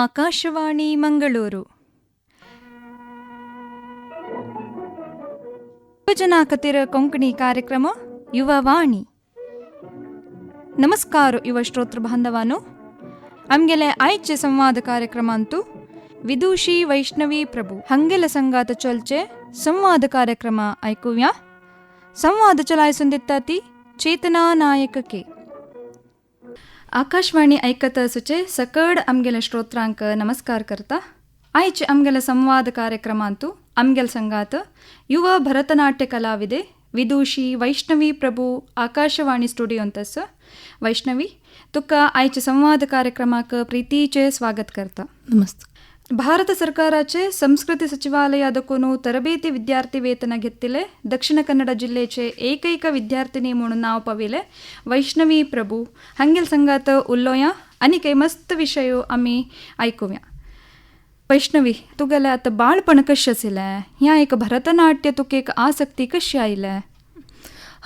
ಆಕಾಶವಾಣಿ ಮಂಗಳೂರು. ಯುವಜನಾಕತಿರ ಕೊಂಕಣಿ ಕಾರ್ಯಕ್ರಮ ಯುವವಾಣಿ ನಮಸ್ಕಾರ ಯುವ ಶ್ರೋತೃ ಬಾಂಧವಾನು. ಅಂಗೆಲೆ ಆಯ್ಚೆ ಸಂವಾದ ಕಾರ್ಯಕ್ರಮ ಅಂತೂ ವಿದೂಷಿ ವೈಷ್ಣವಿ ಪ್ರಭು. ಹಂಗೆಲ ಸಂಗಾತ ಚೊಲ್ಚೆ, ಸಂವಾದ ಕಾರ್ಯಕ್ರಮ ಐಕುವ್ಯಾ. ಸಂವಾದ ಚಲಾಯಿಸಂದಿತ್ತಾತಿ ಚೇತನಾ ನಾಯಕ ಕೆ. आकाशवाणी ऐकत असुचे सकड आमगेले श्रोत्रांक नमस्कार करता आयचे आमगेले संवाद कार्यक्रमांतू आमगेल संघात युव भरतनाट्य कलाविदे विदुषी वैष्णवी प्रभू आकाशवाणी स्टुडिओंतस वैष्णवी तुका आयचे संवाद कार्यक्रमाक प्रीतीचे स्वागत करता नमस्ते ಭಾರತ ಸರ್ಕಾರಾಚೆ ಸಂಸ್ಕೃತಿ ಸಚಿವಾಲಯದಕ್ಕೂ ತರಬೇತಿ ವಿದ್ಯಾರ್ಥಿ ವೇತನ ಗೆತ್ತಿಲೆ ದಕ್ಷಿಣ ಕನ್ನಡ ಜಿಲ್ಲೆಚೆ ಏಕೈಕ ವಿದ್ಯಾರ್ಥಿನಿ म्हणून नाव पाविले वैष्णवी प्रभू हंगेल संगात उल्लोया आणि काही मस्त विषयो आम्ही ऐकूया वैष्णवी तुगेले आता बाळपण कशें आशिल्लें ह्या एक भरतनाट्य तुका एक आसक्ती कशी आयल्या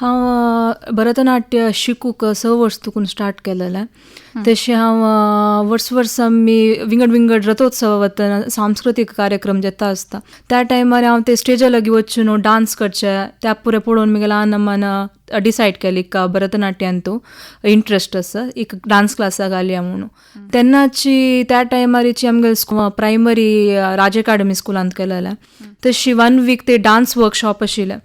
हांव भरतनाट्य शिकूंक स वर्स तुकून स्टार्ट केलेलें तशें हांव वर्स वर्स आमी विंगड विंगड रथोत्सव वतना सांस्कृतीक कार्यक्रम जेता आसता त्या टायमार हांव ते स्टेजा लागीं वचून डान्स करचे. त्या पुरे पळोवन म्हगे ल्हान अम्मान डिसायड केली का भरतनाट्यान तूं इंट्रस्ट आसा एक डान्स क्लासाक घालया म्हणून. तेन्नाची त्या टायमारीची आमगे प्रायमरी राज अकाडमी स्कुलांत केलेलें तशी वन वीक ते डान्स वर्कशॉप आशिल्लें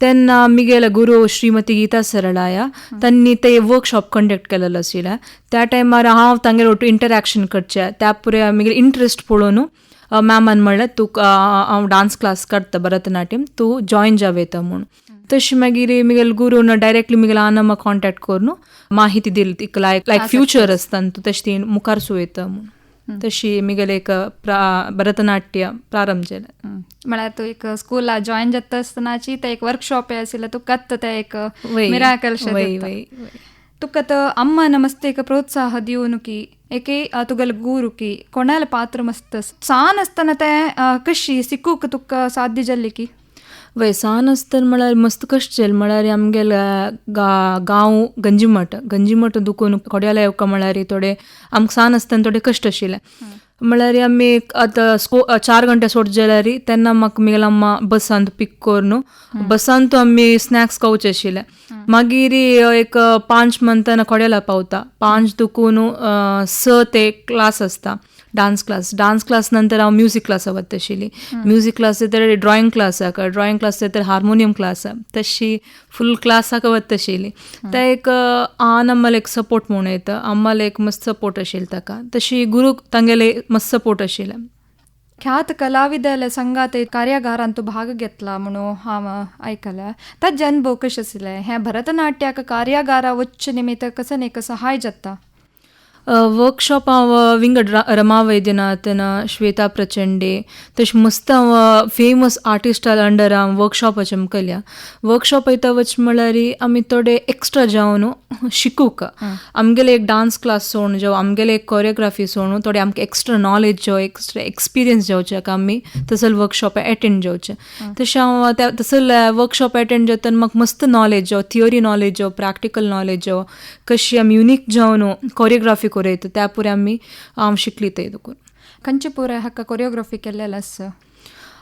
तेन्ना आमगेले गुरू श्रीमती गीता सरळाया त्यांनी ते वर्कशॉप कंडक्ट केलेलो आशिल्लें त्या टायमार हांव तांगे वटू इंटरॅक्शन करचें त्या पुरे आमगे इंट्रस्ट पळोवन मॅमान म्हणलें तूं हांव डान्स क्लास काडटा भरतनाट्यम तूं जॉयन जावयता म्हूण तशी मागीर म्हगेले गुरून डायरेक्टली म्हगे ल्हान म्हाका कॉन्टॅक्ट करून माहिती दिली तिका लायक लायक फ्युचर आसता तूं तशें ती मुखार सुयता म्हूण तशी म्हगेलें एक प्रा भरतनाट्य प्रारंभ केलें. म्हळ्यार तूं एक स्कुला जॉईन जाता आसतनाची ते एक वर्कशॉप आशिल्लें तूं कत्त ते एक मिराकल. तुका तो अम्मा नमस्ते एक प्रोत्साह दिवन की एके तुगेले गुरू की कोणाले पात्र मस्त सान आसतना ते कशी सिकूक तुका साध्य जाल्ली की? वयसान आसतना म्हळ्यार मस्त कश्ट जालें म्हळ्यार आमगेले गा गांव गंजीमठ गंजीमठ दुखून कोड्याला येवका म्हळ्यार थोडे आमकां सान आसतना थोडे कश्ट आशिल्ले म्हळ्यार आमी आतां स्को चार घंटे सोड जाल्यार तेन्ना म्हाका म्हगेलो अम्मा बसांत पिक न्हू बसांत आमी स्नॅक्स खावचे आशिल्ले मागीर एक पांच मंथान कोड्याला पावता पांच दुखून स ते क्लास आसता डान्स क्लास. डान्स क्लास नंतर हांव म्युजीक क्लासा वता आशिल्ली म्युजीक क्लास तर ड्रॉइंग क्लासाक ड्रॉइंग क्लास तर हार्मोनियम क्लास तशी फूल क्लासाक वता आशिल्ली ते एक आन आम्हाला एक सपोर्ट म्हणून येता. आम्हाला एक मस्त सपोर्ट आशिल्लो ताका. तशी गुरू तांगेले मस्त सपोर्ट आशिल्ले ख्यात संघात एक कार्यागारांत तूं भाग घेतला म्हणून हांव आयकलें ताचे अनुभव कशें आशिल्ले हे भरतनाट्याक कार्यागारा वच्चे निमित्त कसं एक सहाय जाता वर्कशॉप हांव विंगड रमा वैद्यनाथन श्वेता प्रचंडे तशें मस्त हांव फेमस आर्टिस्टा अंडर हांव वर्कशॉपाचे केल्या वर्कशॉप वयता वच म्हळ्यार आमी थोडे एक्स्ट्रा जावन शिकूंक आमगेले एक डान्स क्लास सोडून जावं आमगेले एक कोरियोग्राफी सोडून थोडे आमकां एक्स्ट्रा नॉलेज जावं एक्स्ट्रा एक्सपिरियन्स जावचे आमी तसल वर्कशॉप एटेंड जावचे तशें हांव त्या तसल वर्कशॉप एटेंड जातना म्हाका मस्त नॉलेज जावं थियोरी नॉलेज जावं प्रॅक्टिकल नॉलेज जावं कशी आमी युनीक जावन कोरियोग्राफी कोरयता त्या पुरे आमी हांव शिकली ते देखून खंयचे पुरे हाका कोरियोग्राफी केल्लेले आसा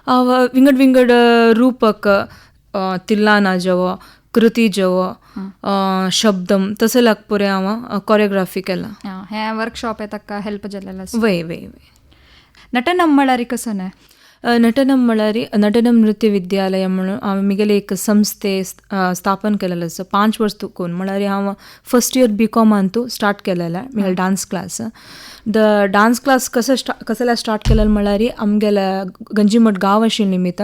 हांव विंगड विंगड रूपक तिल्लाना जावं कृती जावं शब्दम तसं लाग पुरे हांव कोरियोग्राफी केला हे वर्कशॉप ताका हेल्प जाल्लेलो आसा वय वय वय नटनम म्हळ्यार कसं न्हय नटनम म्हळ्यार नटनम नृत्य विद्यालय म्हणून हांवें म्हगेले एक संस्थे स्थापन केलेलो आसा पांच वर्स तुकून म्हळ्यार हांव फर्स्ट इयर बी कॉमान तू स्टार्ट केलेलें म्हगेले dance class the dance class कसं स्टा कसले स्टार्ट केलें म्हळ्यार आमगेले गंजीमठ गांव आशिल्ले निमित्त.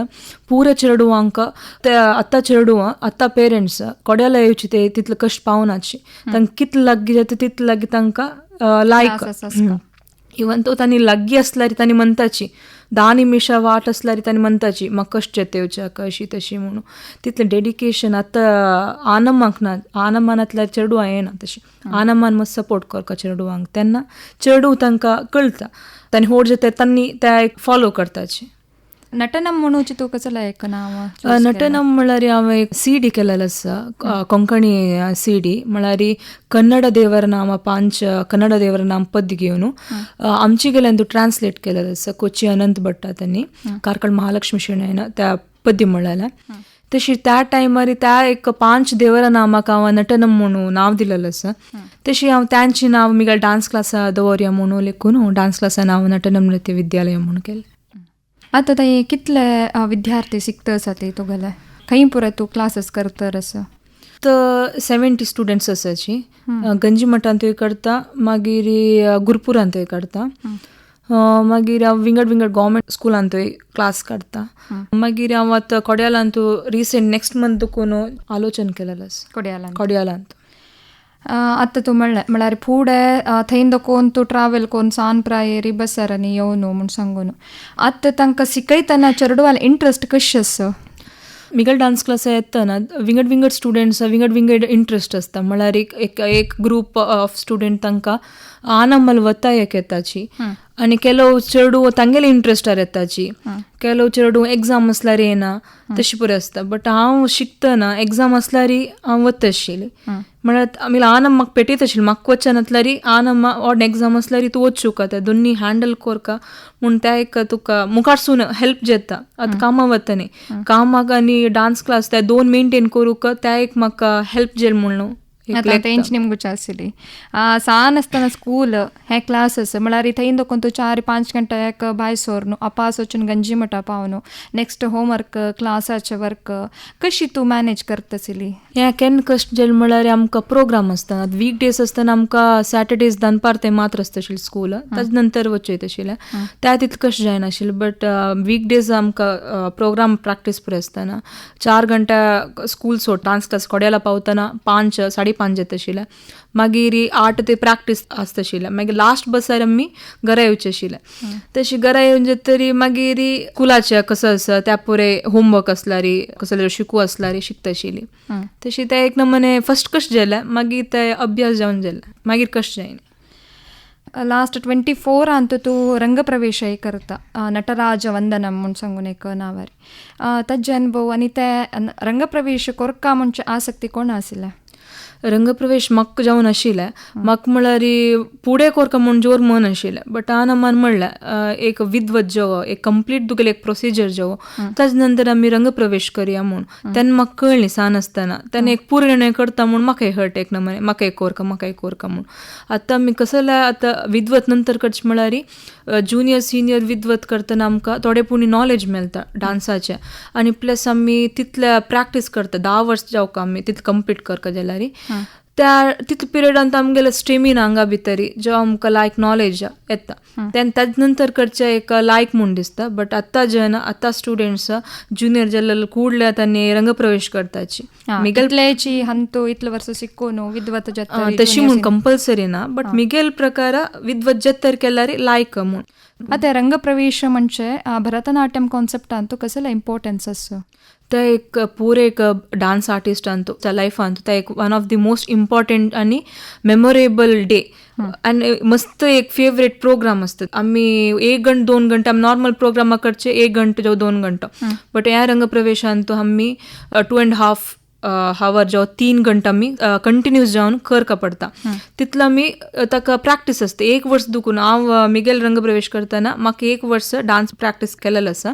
पुरे चेडवांक ते आतां चेडूं आतां पेरंट्स कोड्याला येवची ते तितले कश्ट पावनाची तांकां कितले लागीं जाता तितले लागीं तांकां लायक. इवन तो तांणी लागीं आसल्यार तांणी म्हणटाची धा निमिषां वाट आसल्यार तांणी म्हणटाची म्हाका कश्ट येवच्या अशी तशी म्हणून तितलें डेडिकेशन आतां आनमाक ना आनमानांतल्यार चेडवां येना तशी आनमान मस्त सपोर्ट करता चेडवांक तेन्ना चेडूं तांकां कळटा तांणी होड जे तांणी त्या एक फॉलो करताची नटनम म्हणूची तू कसं लायक नाव अ, नटनम म्हळ्यार हांवें एक सी डी केलेलो आसा अ, कोंकणी सी डी म्हळ्यार कन्नड देवर नाम पांच कन्नड देवर नाम पद्य घेवन अ, आमची गेल्यान तूं ट्रान्सलेट केलेलो आसा कोची अनंत भट्टा त्यांनी कारकळ महालक्ष्मी शेणयन त्या पद्य म्हळ्याला तशी त्या टायमार त्या एक पांच देवरा नामाक हांव नटनम म्हणून नांव दिलेलें आसा तशी हांव त्यांची नांव मिगल डान्स क्लासा दवरया म्हणून लेखून हांव डान्स क्लासा नांव नटनम नृत्य विद्यालय म्हणून केलें आता ते कितले अ, विद्यार्थी शिकता आसा ते तुगेले खंय पुरो तू क्लासेस करतर असं तर सेवेंटी स्टुडंट्स आसाची गंजी मठान थंय करता मागीर अ, गुरपुरान थंय करता अ, मागीर हांव विंगड विंगड गव्हर्मेंट स्कुलान थंय क्लास काडटा मागीर हांव आतां कोड्यालान तूं रिसेंट नेक्स्ट मंथ देखून आलोचन केलेलो आसा कोड्याला कोड्यालांत आतां तूं म्हणलें म्हळ्यार फुडें थंय दोकोन तूं ट्रॅव्हल कोन्न सान प्रायेरी बसारांनी येवन म्हूण सांगून आतां तांकां शिकयतना चेडवाल इंट्रस्ट कशी आसा मिगल डान्स क्लास येतना विंगड विंगड स्टुडंट्स विंगड विंगड इंट्रस्ट आसता म्हळ्यार एक एक एक ग्रूप ऑफ स्टुडंट तांकां आनमल वता एक येताची आनी केलो चेडू तांगेले इंट्रस्टार येताची केलो चेडू एग्जाम आसल्यार येना तशी पळय आसता बट हांव शिकतना एग्जाम आसल्यार हांव वता आशिल्ली म्हळ्यार आमी आनम म्हाका पेटयत आशिल्ली म्हाका वचन आसल्यार आनम ऑड एग्जाम आसल्यार तूं वचूं ते दोन्ही हँडल कोरका म्हूण त्या एक तुका मुखार सून हेल्प जाता आतां कामां वतनी कामाक आनी डान्स क्लास ते दोन मेंटेन करूंक त्या एक म्हाका हेल्प जेल म्हणून सान आसतना स्कूल हे क्लासेस म्हळ्यार थंय दोकोन तूं चार पांच गंटा एक भायर सोर न्हू अपास वचून गंजी मटा पावनू नेक्स्ट होमवर्क क्लासाचे वर्क कशी तूं मॅनेज करता आसली हें केन्ना कश्ट जेल म्हळ्यार आमकां प्रोग्राम आसता वीक डेज आसतना आमकां सॅटर्डेज दनपार ते मात्र आसता आशिल्लें स्कूल ताजे नंतर वचयत आशिल्लें त्या तितलें कशें जायनाशिल्लें बट वीक डेज आमकां प्रोग्राम प्रॅक्टीस पळय आसतना चार घंटा स्कूल सोड डान्स क्लास कोड्याला पावतना पांच साडे पांच येता आशिल्लें मागीर आठ ते प्रॅक्टीस आसता आशिल्लें मागीर लास्ट बसार आमी घरा येवचें आशिल्लें तशी घरा येवन तरी मागीर स्कुलाचें कसो आसा त्या पुरे होमवर्क आसल्यार कसले शिकू आसल्यार शिकता आशिल्ली तशी ते एक नमुने फर्स्ट कशें जालें मागीर ते अभ्यास जावन जालें. मागीर कशें जायना लास्ट ट्वेंटी फोरांत तूं रंगप्रवेशय करता. नटराज वंदनम म्हूण सांगून एक नावारी. ताजे अनुभव आनी ते रंगप्रवेश कोरका म्हणचे आसक्ती कोण आशिल्लें रंगप्रवेश म्हाका जावन आशिल्लें म्हाका म्हळ्यार फुडें कोरका म्हूण जोर मन आशिल्लें बट हांव मन म्हणलें एक विद्वत जेवो एक कंप्लीट तुगेले एक प्रोसिजर जेवो ताजे नंतर आमी रंगप्रवेश करया म्हूण तेन्ना म्हाका कळ्ळी सान आसतना तेन्ना एक पूर्ण निर्णय करता म्हूण म्हाका हट एक नमुने म्हाका एक कोरका म्हाका एक कोरका म्हूण आतां आमी कसं जाल्यार आतां विद्वत नंतर करचें म्हळ्यार ज्युनियर सिनियर विद्वत करतना आमकां थोडे पूण नॉलेज मेळटा डान्साचें आनी प्लस आमी तितले प्रॅक्टीस करता धा वर्स जावका आमी तितलें कंप्लीट करता जाल्यार त्या तितले पिरियडांत आमगेले स्टेमीना हांगा भितर जो आमकां लायक नॉलेज येता तेन्ना ताजे नंतर करचें एक लायक म्हूण दिसता बट आतां जे ना आतां स्टुडंट्स ज्युनियर जाल्ले कुडले तांणी रंगप्रवेश करताची मिगलची हंतो इतले वर्ष शिकून विद्वत जाता तशी म्हूण कंपल्सरी ना बट मिगेल प्रकार विद्वत जत्तर केल्यार लायक म्हूण ಅದೇ ರಂಗಪ್ರವೇಶ ಮುಂಚೆ ಆ, ಭರತನಾಟ್ಯಂ ಕಾನ್ಸೆಪ್ಟ್ ಅಂತೂ ಕಸಲ ಇಂಪಾರ್ಟೆನ್ಸಸ್ ते एक पुरे एक डान्स आर्टिस्ट अंतू त्या लायफांत ते एक one of the most important आनी मेमोरेबल डे आनी मस्त एक फेवरेट प्रोग्राम असतात आमी एक घंट दोन घंटे आमी नॉर्मल प्रोग्रामा करचे एक घंटो जावं दोन घंटो बट ह्या रंगप्रवेशांत आमी टू अँड हाफ हावर जावं तीन घंटा आमी कंटिन्यूस जावन करका पडटा तितलो आमी ताका प्रॅक्टीस आसता एक वर्स दुखून हांव मिगेल रंगप्रवेश करतना म्हाका एक वर्स डान्स प्रॅक्टीस केलेलो आसा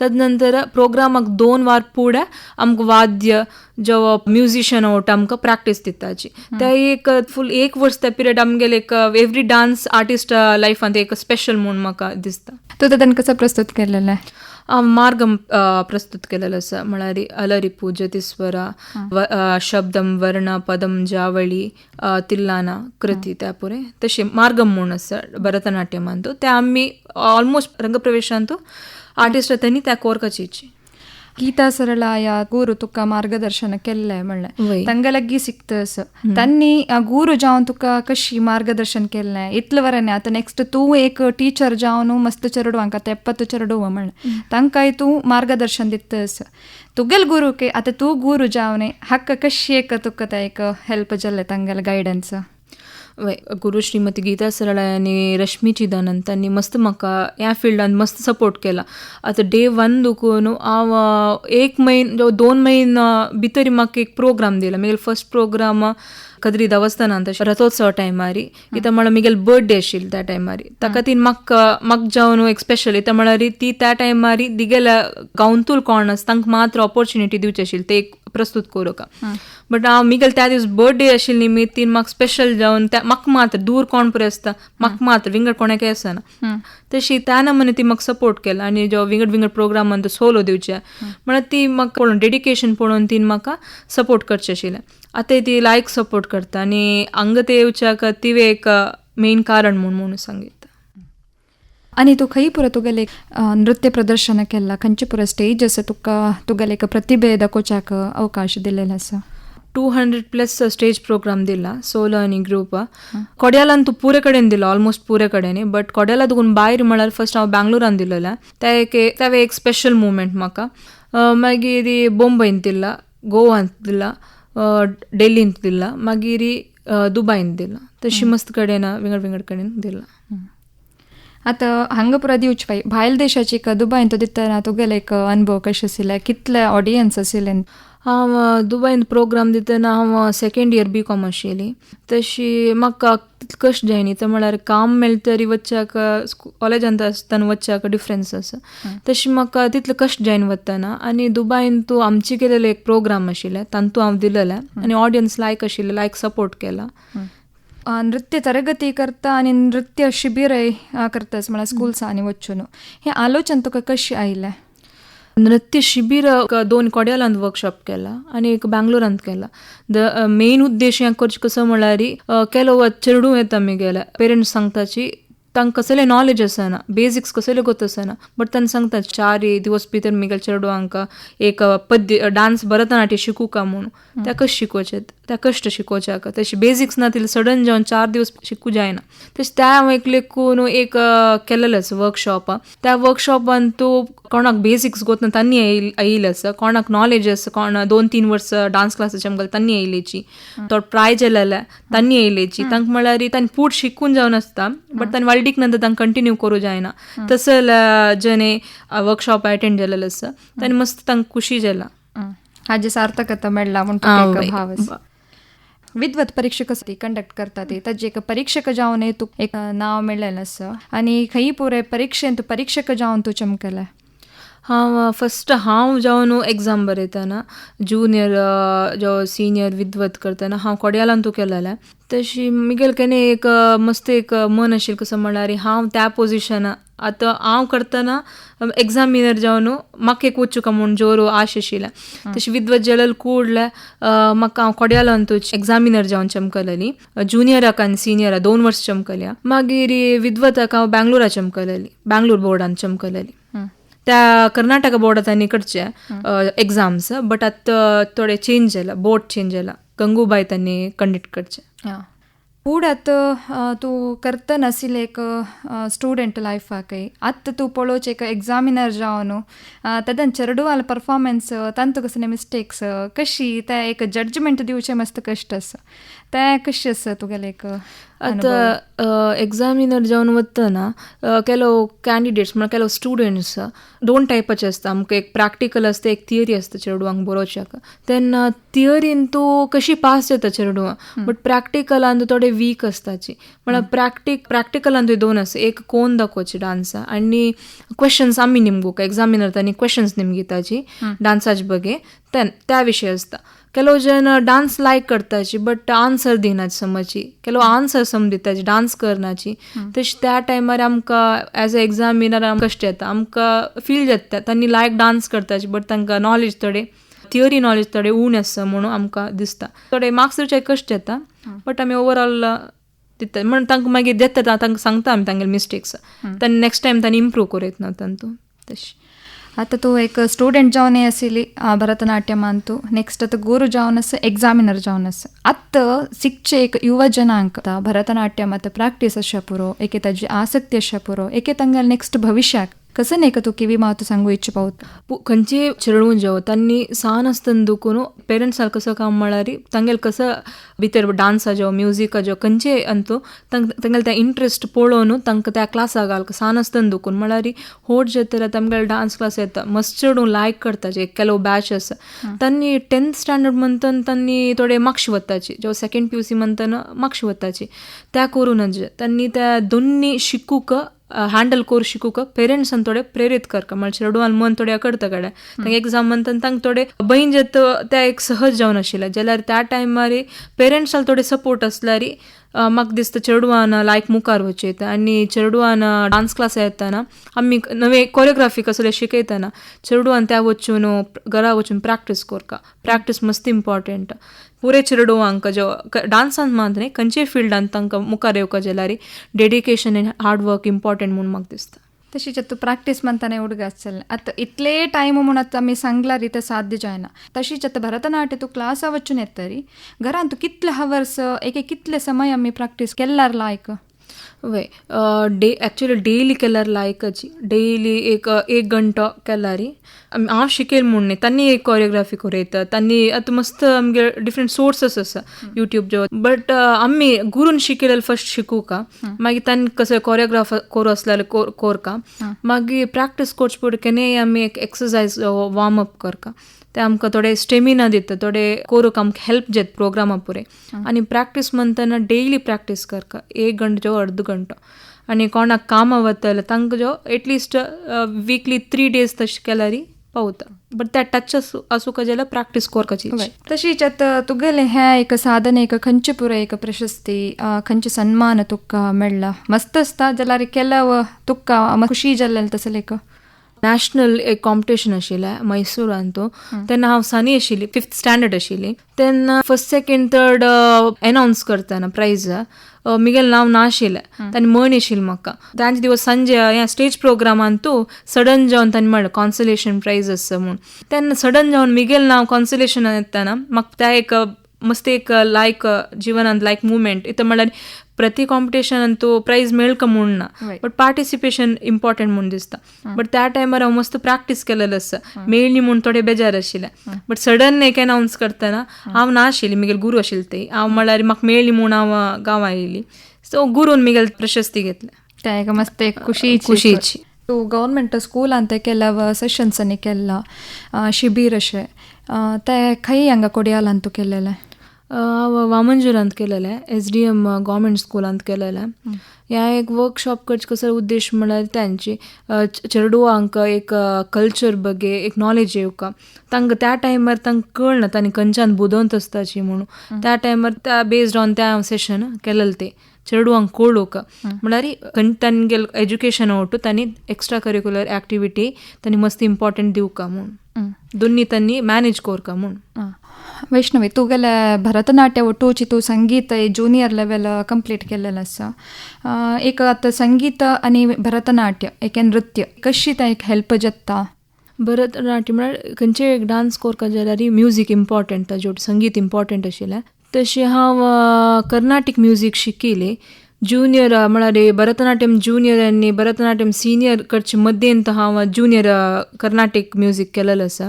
ताजे नंतर प्रोग्रामाक दोन वार फुडें आमकां वाद्य जेवो म्युझिशियन आवट आमकां प्रॅक्टीस दिताची ते एक फूल एक वर्स त्या पिरियड आमगेले एक एवरी डान्स आर्टिस्ट लायफांत एक स्पेशल म्हूण म्हाका दिसता. तू तातून कसं प्रस्तुत केलेलं हांव मार्गम अ, प्रस्तुत केलेलो आसा म्हळ्यार अलरिपू ज्योतिस्वरा व- अ, शब्दम वर्ण पदम जावळी अ, तिल्लाना कृती त्या पुरे तशें मार्गम म्हूण आसा भरतनाट्यमांतू ते आमी ऑलमोस्ट रंगप्रवेशांतू आर्टिस्ट त्यांनी त्या कोरकाची ಗೀತಾ ಸರಳಾಯ ಗೂರು ತುಕ್ಕ ಮಾರ್ಗದರ್ಶನ ಕೆಲ್ಲ ಮಳೆ ತಂಗಲಗ್ಗಿ ಸಿಕ್ತಸ್ ತನ್ನಿ ಆ ಗೂರು ಜಾವನ್ ತುಕ್ಕ ಕಶಿ ಮಾರ್ಗದರ್ಶನ ಕೆಲ್ಲ ಇತ್ಲವರನೆ ಆತ ನೆಕ್ಸ್ಟ್ ತೂ ಏಕ ಟೀಚರ್ ಜಾವನು ಮಸ್ತ್ ಚರಡು ಅಂಕತ್ತ ಎಪ್ಪತ್ತು ಚರಡು ಮಳ್ಳೆ. ತಂಕಾಯ್ತು ಮಾರ್ಗದರ್ಶನ ದಿತ್ತಸ್ ತುಗಲ್ ಗುರುಕೆ ಆತ ತೂ ಗೂರು ಜಾವನೆ ಹಕ್ಕ ಕಶಿ ಏಕ ತುಕ್ಕ ತೈಕ ಹೆಲ್ಪ್ ಜಲ್ಲೆ ತಂಗಲ್ ಗೈಡೆನ್ಸ್ गुरु श्रीमती गीता सरळ आणि रश्मी चिदानंद त्यांनी मस्त म्हाका ह्या फिल्डान मस्त सपोर्ट केला आतां डे वन दुखून हांव अ, एक म्हयन जो दोन म्हयन भितर म्हाका एक प्रोग्राम दिला म्हगेलो फर्स्ट प्रोग्राम कद्री देवस्थानान तशें रथोत्सव टायमारी कित्याक म्हळ्यार म्हगेलो बर्थडे आशिल्लो त्या टायमारी ताका ती म्हाका म्हाका जावन एक स्पेशल येता म्हळ्यार ती त्या टायमारी दिगेल्या गांवतूल कोण आसा तांकां मात्र ऑपॉर्च्युनिटी दिवची आशिल्ली ते एक प्रस्तूत करूंक बट हांव मिगेल त्या दीस बर्थडे आशिल्ली निमित्तीन म्हाका स्पेशल जावन त्या म्हाका मात्र दूर कोण पळय आसता म्हाका मात्र विंगड कोणाकय आसना तशी त्या नमूने ती म्हाका सपोर्ट केला आनी जो विंगड विंगड प्रोग्रामान तो सोलो दिवचे म्हळ्यार ती म्हाका पळोवन डेडिकेशन पळोवन तीन म्हाका सपोर्ट करचें आशिल्लें आतां ती लायक सपोर्ट करता आनी हांगा ते येवच्याक तिवे एक मेन कारण म्हूण म्हणून सांगितता ಆನಿ ತುಖೈ ಪುರ ತುಗಲೆ ನೃತ್ಯ ಪ್ರದರ್ಶನಕ್ಕೆಲ್ಲ ಕಂಚಿಪುರ ಸ್ಟೇಜಸ್ ತುಕ್ಕ ತುಗಲೆಕ ಪ್ರತಿಭೆದ ಕೊಚಾಕ ಅವಕಾಶ ದಿಲ್ಲ ಸ? Two hundred plus stage program ದಿಲ್ಲ so learning group. Kodial ಅಂತೂ ಪೂರೆ ಕಡೆ ಅಂದಿಲ್ಲ ಆಲ್ಮೋಸ್ಟ್ ಪೂರೆ ಕಡೆನೆ ಬಟ್ ಕೊಡ್ಯಾಲ ಒಂದು ಬಾಯಿ ಮಾಡಲ್ಲ ಫಸ್ಟ್ ನಾವು ಬ್ಯಾಂಗ್ಳೂರ್ ಅಂದಿಲ್ಲಲ್ಲ ತಯಕೆ ತವೆ ಏಕ್ ಸ್ಪೆಷಲ್ ಮೂಮೆಂಟ್ ಮಕ್ಕ ಮಾಗಿ ಬೊಂಬೈ ಅಂತಿಲ್ಲ ಗೋವಾ ಅಂತಿಲ್ಲ ಡೆಲ್ಲಿ ಅಂತಿಲ್ಲ ಮಾಗಿರಿ ದುಬೈ ಅಂತಿಲ್ಲ ತಶಿ ಮಸ್ತ್ ಕಡೆನ ವಿಂಗಡ್ ವಿಂಗಡ್ ಕಡೆ ದಿಲ್ಲ आतां हांगा पुरो दिवचे भायल देशाची दुबयन तो दितना तुगेले एक अनुभव कशे आशिल्ले कितले ऑडियन्स आशिल्ले हांव दुबयन प्रोग्राम दितना हांव सेकंड इयर बी कॉम आशिल्ली तशी म्हाका कश्ट जायनी. ते म्हळ्यार काम मेळटा तरी वच्चाक कॉलेजांत आसतना वच्चाक डिफरन्स आसा तशी म्हाका तितलें कश्ट जायन वतना. आनी दुबयन तूं आमचे केलेले एक प्रोग्राम आशिल्ले तांतू हांव दिलेले. आनी ऑडियन्स लायक आशिल्ले लायक सपोर्ट केला. नृत्य तरगती करता आणि नृत्य शिबिरय अ, करतास म्हळ्यार स्कूल्सांनी वचून हे आलोचन तुका कशी आयले नृत्य शिबीर दोन कोड्यालांत वर्कशॉप केला आनी एक बँगलोरांत केला द मेन उद्देश हें करचें कसो म्हळ्यार अ, केलो वत चेडूं येता म्हगेले पेरंट्स सांगताची तांकां कसले नॉलेज आसना बेसिक्स कसले गोत आसना बट तांकां सांगता चार दिवस भितर म्हगेले चेडवांक एक अ, पद्य डान्स भरतनाट्य शिकूं का म्हणून त्या कशें शिकोवचे त्या कश्ट शिकोवच्याक तशें बेसिक्स ना तिले सडन जावन चार दिवस शिकूं जायना तशें त्या हांव एक लेखून एक अ, केलेलें आसा वर्कशॉप त्या वर्कशॉपान तूं कोणाक बेसिक्स गोतना तांणी येयल येयले आसा कोणाक नॉलेज आसा कोण दोन तीन वर्स डान्स क्लासीचे आमकां तांणी येयलेची तो ट्राय केलेले तांणी येयलेची तांकां म्हळ्यार तांणी फूड शिकून जावन आसता बट तांणी वाळडीक नंतर तांकां कंटिन्यू करूं जायना तसं जेणे वर्कशॉप अटेंड केलेले आसा तांणी मस्त तांकां खुशी जाला हाजे सार्थकता मेळ्ळा म्हूण आ, तुका वय. एक भाव आसा विद्वत परीक्षक ती कंडक्ट करता ती ताजे एक परीक्षक जावन तू एक नाव मेळ्ळेलें आसा आनी खंय पुरे परीक्षेन परीक्षक जावन तूं चमकलें. हांव फस्ट हांव जावन एग्जाम बरयतना जुनियर जो सिनियर विद्वत करतना हांव कोड्यालान तूं केलेलें तशी मिगेल केन्ना एक मस्त एक मन आशिल्लो कसो म्हणल्यार हांव त्या पोजिशना आतां हांव करतना एग्जामिनर जावन म्हाका एक वचूं काय म्हूण जोर आश आशिल्लें तशी विद्वत जलल कुडले म्हाका हांव कोड्यालान तूं एग्जामिनर जावन चमकलेली जुनियराक आनी सिनियरा दोन वर्स चमकल्या मागीर विद्वताक हांव बँगलोरा चमकलेली बँगलोर बोर्डान चमकलेली त्या कर्नाटक बोर्डात आनी इकडचे एग्जाम्स बट आतां थोडे चेंज जाला बोर्ड चेंज जाला गंगूबाई त्यांनी कंडक्ट करचे. पूण आतां तूं करता नाशिल्लें एक स्टुडंट लायफाकय आत्तां तूं पळोवचें एक एग्जामिनर जावन तदन चेडवाल परफॉर्मन्स तांतू कसले मिस्टेक्स कशी ते एक जजमेंट दिवचें मस्त कश्ट आसा ते कशें आसा तुगेलें एक आतां एग्जामिनर जावन वतना अ, केलो कॅन्डिडेट्स म्हळ्यार केलो स्टुडंट्स दोन टायपाचे आसता आमकां एक प्रॅक्टिकल आसता एक थियरी आसता चेडवांक बरोवच्याक तेन्ना थियरीन तूं कशी पास जाता चेडवां बट प्रॅक्टिकलान तूं थोडे वीक आसताची म्हळ्यार प्रॅक्टीक प्रॅक्टिकलान तुवें दोन आसा एक कोण दाखोवची डान्सा आनी क्वेश्चन्स आमी निमगूक एग्जामिनर तांणी क्वेश्चन्स निमगिताची डान्साचे बगे त्या विशय आसता केलो जन डान्स लायक करताची बट आन्सर दिनाची समजी केलो आन्सर सम दिताची डान्स करनाची. तशी त्या टायमार आमकां एज अ एग्जामिनर आमकां कश्ट येता. आमकां फील जाता. तांणी लायक डान्स करताची बट तांकां नॉलेज थोडे थियरी नॉलेज थोडे उण आसा म्हणून आमकां दिसता. थोडे मार्क्स दिवचे कश्ट येता बट आमी ओवरऑल दिता म्हण तांकां मागीर देता तांकां सांगता आमी तांगेले मिस्टेक्स तांणी नेक्स्ट टायम तांणी इम्प्रूव करीत ना तांतू. तशी. आतां तूं एक स्टुडंट जावन आशिल्ली भरतनाट्यमान तूं नेक्स्ट आतां गुरू जावन आसा एग्जामिनर जावन आसा आत्तां शिकचे एक युवा जनांक आतां भरतनाट्यम आतां प्रॅक्टीस आसच्या पुरो एके ताजी आसक्ती आसच्या पुरो एके तांगेले नेक्स्ट भविश्याक कसं नाही का तू किवी मातू सांगू इच्छा पावत पु- खंयची चेडूं जेव तांणी सान आसतना दुखून पेरेंट्साल कसं काम म्हळ्यार तांगेल कसं भितर डान्सा जो म्युझिका जो खंयचे अंतू तांक तांगेल त्या इंट्रस्ट पळोवन तांकां त्या क्लासा घाल सान आसतना दुखून म्हळ्यार होट जे तर तांगेल डान्स क्लास येता मस्त चेडूं लायक करता जे ಕೆಲವು ಬ್ಯಾಚ್ ಆಸ ತನ್ನಿ ಟೆಂತ್ ಸ್ಟ್ಯಾಂಡರ್ಡ್ ಮಂತನ್ ತನ್ನಿ ತೋಡೆ ಮಾರ್ಕ್ಸ್ वताची जो second P U C म्हणतना marks वताची त्या करूनच तन्नी त्या दोन्ही शिकूक हँडल करू शिकूक पेरेंट्सान थोडे प्रेरीत करका म्हणजे चेडवान मन थोडे अकडता कडे तांकां एग्जाम म्हणतना तांकां थोडे बहीण जेत त्या एक सहज जावन आशिल्ले जाल्यार त्या टायमार पेरेंट्साल थोडे सपोर्ट आसल्यार म्हाका दिसता चेडवान लायक मुखार वचयत आनी चेडवान डान्स क्लास येताना आमी नवे कोरियोग्राफी कसले शिकयतना चेडवान त्या वचून घरा वचून प्रॅक्टीस करका प्रॅक्टीस मस्त इम्पॉर्टंट ಪೂರೆ ಚಿರಡು ಅಂಕಜ ಡಾನ್ಸ್ ಅಂತ ಮಾಡಿದ್ರೆ ಕಂಚೆ ಫೀಲ್ಡ್ ಅಂತ ಅಂಕ ಮುಖಾರೆ ಉಕಜೆಲ್ಲಾರಿ dedication and hard work important ಮುಂದೆ ಮಾಕ್ ದಿಸ್ತಾ तशी जतू प्रॅक्टिस म्हणताना एवढं असेल आता इतले टाईम म्हणून आता मी सांगला रीत साध्य जायना तशी जत भरतनाट्य तू क्लासा वचून येत तरी घरांत कितले हवर्स एके कितले समय आम्ही प्रॅक्टिस केल्लार लायक वय डे ॲक्च्युली डेली केल्यार लायकची डेली एक एक घंटो केल्यार हांव शिकयल म्हूण न्ही तांणी एक कोरियोग्राफी कोरयता तांणी आतां मस्त आमगे डिफरंट सोर्सस आसा युट्यूब जो बट आमी गुरून शिकयलें फर्स्ट शिकूका मागीर तांणी कसं कोरियोग्राफ कोरू आसल्यार कोरका मागीर प्रॅक्टीस करचे पयलीं केन्नाय आमी एक एक्सरसायज वॉर्म अप करका ते आमकां थोडे स्टेमिना दिता थोडे कोरूक आमकां हेल्प जेत प्रोग्रामा पुरे आनी प्रॅक्टीस म्हणटना डेली प्रॅक्टीस करका एक घंटो जो अर्द घंटो आनी कोणाक कामां वतले तांकां जो एटलिस्ट विकली थ्री डेज तशें केल्यार पावता बट त्या टच आसूं जाल्यार प्रॅक्टीस करपाची तशीच आता तुगेले ह्या एक साधन एक खंयचे पुरे एक प्रशस्ती आ, खंयचे सन्मान तुका मेळ्ळा मस्त आसता जाल्यार केल्याव तुका खुशी जाल्लें तसलें एक नॅशनल एक कॉम्पिटिशन आशिल्लें मैसूरान तो तेन्ना हांव सानी आशिल्ली फिफ्थ स्टँडर्ड आशिल्ली तेन्ना फर्स्ट सेकंड थर्ड अनावन्स करतना प्रायज मिगेल नांव नाशिल्लें तांणी म्हण येशिल्ली म्हाका तांचे दिवस सांजे ह्या स्टेज प्रोग्रामान तूं सडन जावन तांणी म्हणलें कॉन्सलेशन प्रायज आसा म्हूण तेन्ना सडन जावन मिगेल नांव कॉन्सलेशन येताना म्हाका त्या एक मस्त एक लायक जिवनांत लायक मुवमेंट इथं म्हळ्यार प्रति कॉम्पिटिशनान तूं प्रायज मेळका म्हूण ना बट पार्टिसिपेशन इम्पॉर्टंट म्हूण दिसता बट त्या टायमार हांव मस्त प्रॅक्टीस केलेलो आसा मेळ्ळी म्हूण थोडे बेजार आशिल्ले बट सडन एक अनावन्स करतना हांव ना आशिल्ली मिगेल गुरू आशिल्ली ते हांव म्हळ्यार म्हाका मेळ्ळी म्हूण हांव गांवां येयली सो गुरून मिगेल प्रशस्ती घेतले त्या एक मस्त एक खुशी खुशीची तू गव्हर्मेंट स्कूलान ते केल्या सेशन्सांनी केला आ, शिबीर अशें आ, ते खंय हांगा कोडयालान तूं केलेलें हांव वामनजुरांत केलेलें एस डी एम गव्हर्मेंट स्कुलांत केलेलें ह्या एक वर्कशॉप करचे कसो उद्देश म्हळ्यार तांची चेडवांक एक कल्चर बगे एक नॉलेज येवका तांकां त्या टायमार तांकां कळना तांणी खंयच्यान बुदोवंत आसताची म्हणून त्या टायमार त्या बेस्ड ऑन त्या सेशन केलेलें ते चेडवांक कळोवक म्हळ्यार तांगेल एज्युकेशन आवटू तांणी एक्स्ट्रा करिक्युलर एक्टिविटी तांणी मस्त इम्पॉर्टंट दिवका म्हूण दोन्ही तांणी मॅनेज करका म्हूण आ. वैष्णवी तुगेले भरतनाट्य ಒಟ್ಟುಚಿ तू संगीत ज्युनियर लेवल कंप्लीट केलेलं आसा आ, एक आतां संगीत आनी भरतनाट्य एक नृत्य कशी ते एक हेल्प जाता भरतनाट्य म्हळ्यार खंयचे एक डान्स करता जाल्यार म्युजीक इम्पॉर्टंट ताजे संगीत इम्पॉर्टंट आशिल्लें तशें हांव कर्नाटीक म्युजीक शिकिल्ली ಜೂನಿಯರ್ ಮಳರೆ ಭರತನಾಟ್ಯಂ ಜೂನಿಯರ್ ಅನ್ನಿ ಭರತನಾಟ್ಯಂ ಸೀನಿಯರ್ ಖರ್ಚ್ ಮಧ್ಯೆ ಅಂತ ಹಾವ ಜೂನಿಯರ್ ಕರ್ನಾಟಕ ಮ್ಯೂಸಿಕ್ ಕೆಲಲ ಸ.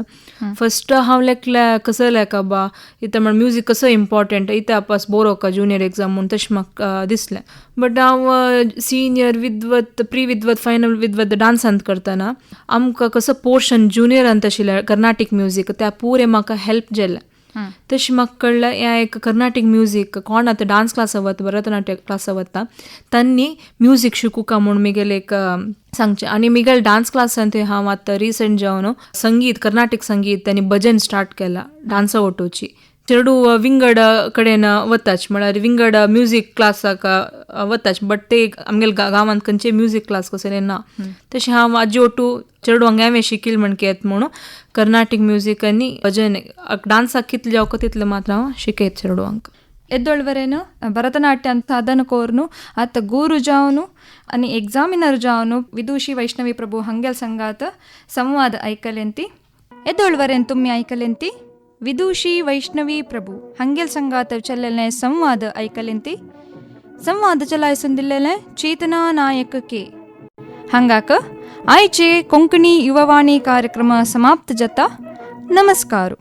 ಫಸ್ಟ್ ಹಾವ್ಲೆಕ್ಲ ಕಸ ಲೆಕ್ಕ ಬಾ ಈ ತಮ್ಮ ಮ್ಯೂಸಿಕ್ ಕಸ ಇಂಪಾರ್ಟೆಂಟ್ ಐತೆ ಅಪ್ಪಾಸ್ ಬೋರೋಕ ಜೂನಿಯರ್ ಎಕ್ಸಾಮ್ ಅಂತ ತಶ್ಮಕ್ ದಿಸ್ಲೆ. ಬಟ್ ಅವ ಸೀನಿಯರ್ ವಿದ್ವತ್ ಪ್ರೀ ವಿದ್ವತ್ ಫೈನಲ್ ವಿದ್ವತ್ ಡಾನ್ಸ್ ಅಂತ ಕರ್ತಾನ ಅಮ್ಕ ಕಸ ಪೋರ್ಷನ್ ಜೂನಿಯರ್ ಅಂತ ಶಿಲ ಕರ್ನಾಟಕ ಮ್ಯೂಸಿಕ್ ತ್ಯಾ ಪೂರೆ ಮಾಕ ಹೆಲ್ಪ್ ಜೆಲ್ಲ. तशें म्हाका कळ्ळें ह्या एक कर्नाटीक म्युजीक कोण आता डान्स क्लास वता भरतनाट्य क्लासा वता तांणी म्युजीक शिकूका म्हूण मिगेल एक सांगचें आनी मिगेल डान्स क्लासान थंय हांव आता रिसेंट जावन संगीत कर्नाटीक संगीत तांणी भजन स्टार्ट केलां डान्सा ओटोची चेडू विंगड कडेन वताच म्हळ्यार विंगड म्युजीक क्लासाक वताच बट ते आमगेले गांवांत खंयचे म्युजीक क्लास कसले ना तशें हांव आजी ओटू चेडवांक हांवें शिकील म्हण घेत म्हणून कर्नाटीक म्युजीक आनी भजन डान्साक कितले जावका तितले मात्र हांव शिकयत चेडवांक ಎದ್ದೊಳ್ವರೇನು ಭರತನಾಟ್ಯ ಸಾಧನ ಕೋರ್ನು ಆತ ಗೂರು ಜಾವನು आणि ಎಕ್ಸಾಮಿನರ್ ಜಾವನು ವಿದೂಷಿ ವೈಷ್ಣವಿ ಪ್ರಭು ಹಂಗೆಲ್ ಸಂಗಾತ ಸಂವಾದ ಐಕಲೆಂತಿ ಎದ್ದೊಳ್ವರೇನ್ ತುಮ್ಮಿ ಐಕಲೆಂತಿ ವಿದೂಷಿ ವೈಷ್ಣವಿ ಪ್ರಭು. ಹಂಗೆಲ್ ಸಂಗಾತ ಚೆಲ್ಲನೆ ಸಂವಾದ ಐಕಲಿಂತಿ. ಸಂವಾದ ಚಲಾಯಿಸಂದಿಲ್ಲನೆ ಚೇತನಾ ನಾಯಕ ಕೆ. ಹಂಗಾಕ ಆಯ್ಚೆ ಕೊಂಕಣಿ ಯುವವಾಣಿ ಕಾರ್ಯಕ್ರಮ ಸಮಾಪ್ತ ಜತ. ನಮಸ್ಕಾರ.